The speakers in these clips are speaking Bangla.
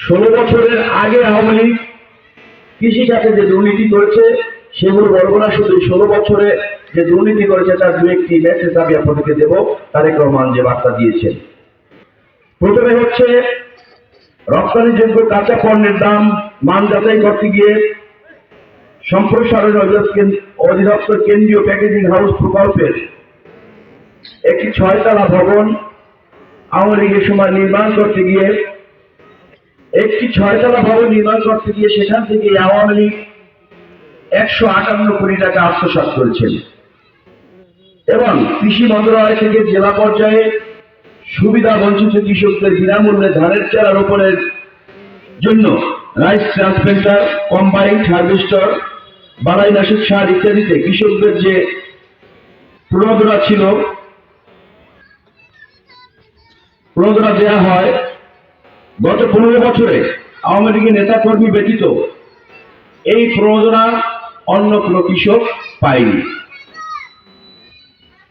ষোলো বছরের আগে আওয়ামী লীগ কৃষিখাতে যে দুর্নীতি করেছে, সেগুলো বলব শুধু ষোলো বছরে যে দুর্নীতি করেছে, তার দু একটি মেসেজ আমি আপনাদেরকে দেবো, তারেক রহমান যে বার্তা দিয়েছেন। প্রথমে হচ্ছে রপ্তানিযোগ্য কাঁচা পণ্যের দাম মান যাচাই করতে গিয়ে সম্প্রসারণ অধিদপ্তর কেন্দ্রীয় প্যাকেজিং হাউস প্রকল্পের একটি ছয়তলা ভবন আওয়ামী লীগের সময় নির্মাণ করতে গিয়ে একটি ছয়তলা ভবন নির্মাণ করতে গিয়ে সেখান থেকে আওয়ামী লীগ একশো আটান্ন কোটি টাকা আত্মসাৎ করেছেন। এবং কৃষি মন্ত্রণালয় থেকে জেলা পর্যায়ে সুবিধা বঞ্চিত কৃষকদের বিনামূল্যে ধানের চারা রোপণের জন্য রাইস ট্রান্সপ্লান্টার কম্বাইন্ড হারভেস্টার বালাইনাশক সার ইত্যাদিতে কৃষকদের যে প্রণোদনা ছিল, প্রণোদনা দেওয়া হয় গত পনেরো বছরে আওয়ামী লীগের নেতা কর্মী ব্যতীত এই প্রণোদনা অন্য কোনো কৃষক পায়নি।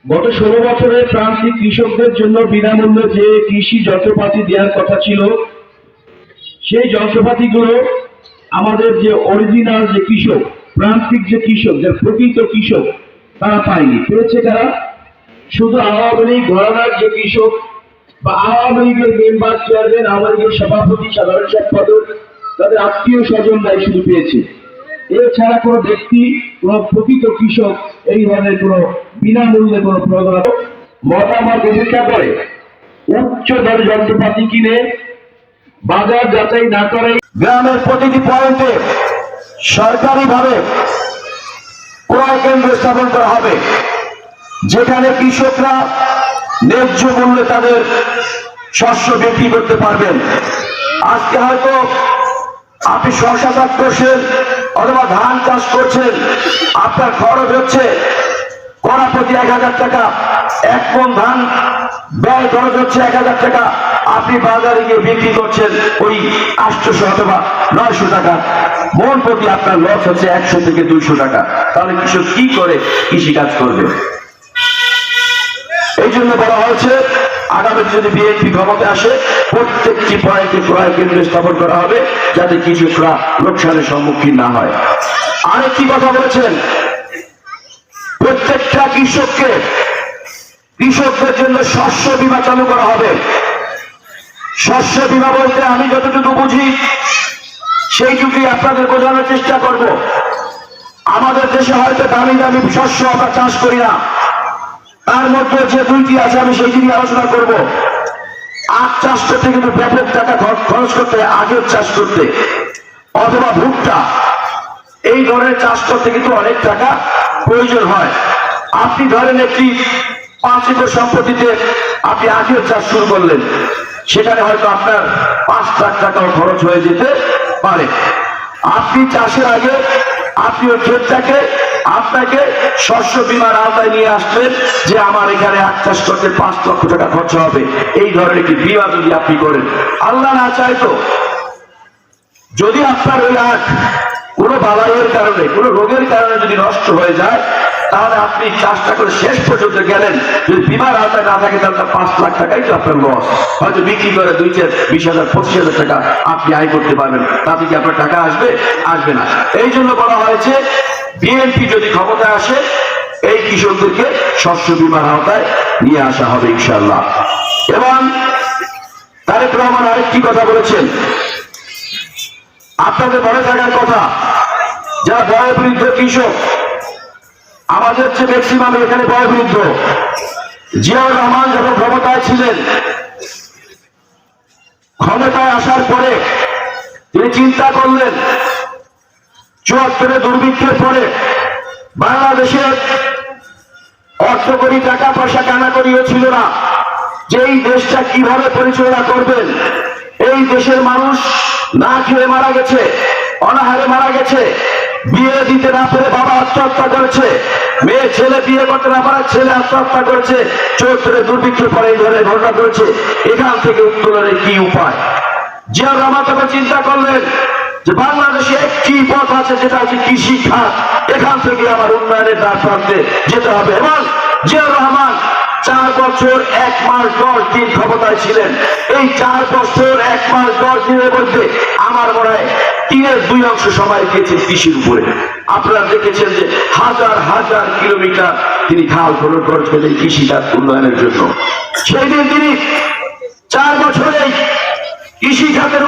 গত ষোলো বছরে প্রান্তিক কৃষকদের জন্য বিনামূল্যে যে কৃষি যন্ত্রপাতি দেওয়ার কথা ছিল, সেই যন্ত্রপাতিগুলো আমাদের যে অরিজিনাল যে কৃষক, প্রান্তিক যে কৃষক, যে প্রকৃত কৃষক, তারা পায়নি। পেয়েছে তারা শুধু আওয়ামী লীগ ঘরানার যে কৃষক যন্ত্রপাতি কিনে বাজার যাচাই না করে গ্রামের প্রতিটি পয়েন্টে ক্রয় কেন্দ্র স্থাপন করা হবে। যেখানে কৃষকরা ন্যায্য মূল্যে তাদের শস্য বিক্রি করতে পারবেন। আজকে হয়তো আপনি শশা চাষ করছেন অথবা ধান চাষ করছেন, আপনার খরচ হচ্ছে কড়া প্রতি এক হাজার টাকা, এক মন ধান ব্যয় খরচ হচ্ছে এক হাজার টাকা। আপনি বাজারে গিয়ে বিক্রি করছেন ওই আটশোশো অথবা নয়শো টাকা। মন প্রতি আপনার লস হচ্ছে একশো থেকে দুইশো টাকা। তাহলে কৃষক কি করে কৃষি কাজ করবে? এই জন্য বলা হয়েছে, আগামী যদি বিএনপি ক্ষমতা আসে, প্রত্যেকটি পয়েন্টে ক্রয় কেন্দ্র স্থাপন করা হবে, যাতে কৃষকরা লোকসানের সম্মুখীন না হয়। আরেকটি কথা বলেছেন, প্রত্যেকটা কৃষককে, কৃষকদের জন্য শস্য বীমা চালু করা হবে। শস্য বীমা বলতে আমি যতটুকু বুঝি, সেইটুকুই আপনাদের বোঝানোর চেষ্টা করব। আমাদের দেশে হয়তো দামি দামি শস্য আমরা চাষ করি না। তার মধ্যে যে দুইটি আছে, আমি সেইটি নিয়ে আলোচনা করব। আখ চাষ করতে কিন্তু ব্যাপক টাকা খরচ করতে আগের চাষ করতে। অথবা ভুট্টা, এই ধরনের চাষ করতে কিন্তু অনেক টাকা প্রয়োজন হয়। আপনি ধরেন একটি পাঁচ একর সম্পত্তিতে আপনি আখের চাষ শুরু করলেন। সেখানে হয়তো আপনার পাঁচ লাখ টাকাও খরচ হয়ে যেতে পারে। আপনি চাষের আগে আপনি ওই ক্ষেতটাকে আপনাকে শস্য বিমার আওতায় নিয়ে আসবেন যে আমার এখানে আখ চাষ করতে পাঁচ লক্ষ টাকা খরচ হবে। এই ধরনের কি বিমা যদি আপনি করেন, আল্লাহ না চাইতো যদি আপনার ওই আখ কোনো বালাইয়ের কারণে, কোনো রোগের কারণে যদি নষ্ট হয়ে যায় তাহলে আপনি চাষটা করে শেষ পর্যন্ত গেলেন। যদি বিমার আওতায় না থাকে, তাহলে পাঁচ লাখ টাকাই তো আপনার লস হয়তো বিক্রি করে দুই চার, বিশ হাজার, পঁচিশ হাজার টাকা আপনি আয় করতে পারবেন। তাতে কি আপনার টাকা আসবে? আসবে না। এই জন্য বলা হয়েছে বিএনপি যদি ক্ষমতায় আসে, এই কৃষকদেরকে শস্য বিমার আওতায় নিয়ে আসা হবে ইনশাল্লাহ এবং তারেক রহমান আরেকটি কথা বলেছেন। আপনাদের মনে থাকার কথা, যারা বয়বৃদ্ধ কৃষক আমাদের যে ম্যাক্সিমাম এখানে বয়বৃদ্ধ। জিয়াউর রহমান যখন ক্ষমতায় ছিলেন, ক্ষমতায় আসার পরে তিনি চিন্তা করলেন, চুয়াত্তরে দুর্ভিক্ষের পরে বাংলাদেশে অর্থকরী টাকা পয়সা কানাকড়িও ছিল না। যে এই দেশটা কীভাবে পরিচালনা করবেন, এই দেশের মানুষ না খেয়ে মারা গেছে, অনাহারে মারা গেছে। বিয়ে দিতে না পেরে বাবা আত্মহত্যা করেছে। মেয়ে, ছেলে বিয়ে করতে না পারে ছেলে আত্মহত্যা করেছে। চৌত্তরে দুর্ভিক্ষের পরে এই ঘটনা করেছে এখান থেকে উত্তোলনের কি উপায়? জিয়াউর রহমান তখন চিন্তা করলেন যে বাংলাদেশে একটি পথ আছে যেটা হচ্ছে কৃষি খাত। এখান থেকে আমার উন্নয়নের দ্বার প্রান্তে যেতে হবে। এবং জিয়াউর রহমান চার বছর, এক মাস, দশ দিন ক্ষমতায় ছিলেন। এই চার বছর, এক মাস, দশ দিনের মধ্যে আমার মনে হয় তিনের দুই অংশ সময় দিয়েছেন কৃষির উপরে। আপনারা দেখেছেন যে হাজার হাজার কিলোমিটার তিনি খাল খনন করেছেন কৃষিজাত উন্নয়নের জন্য। সেই দিন তিনি চার বছরে কৃষি খাতের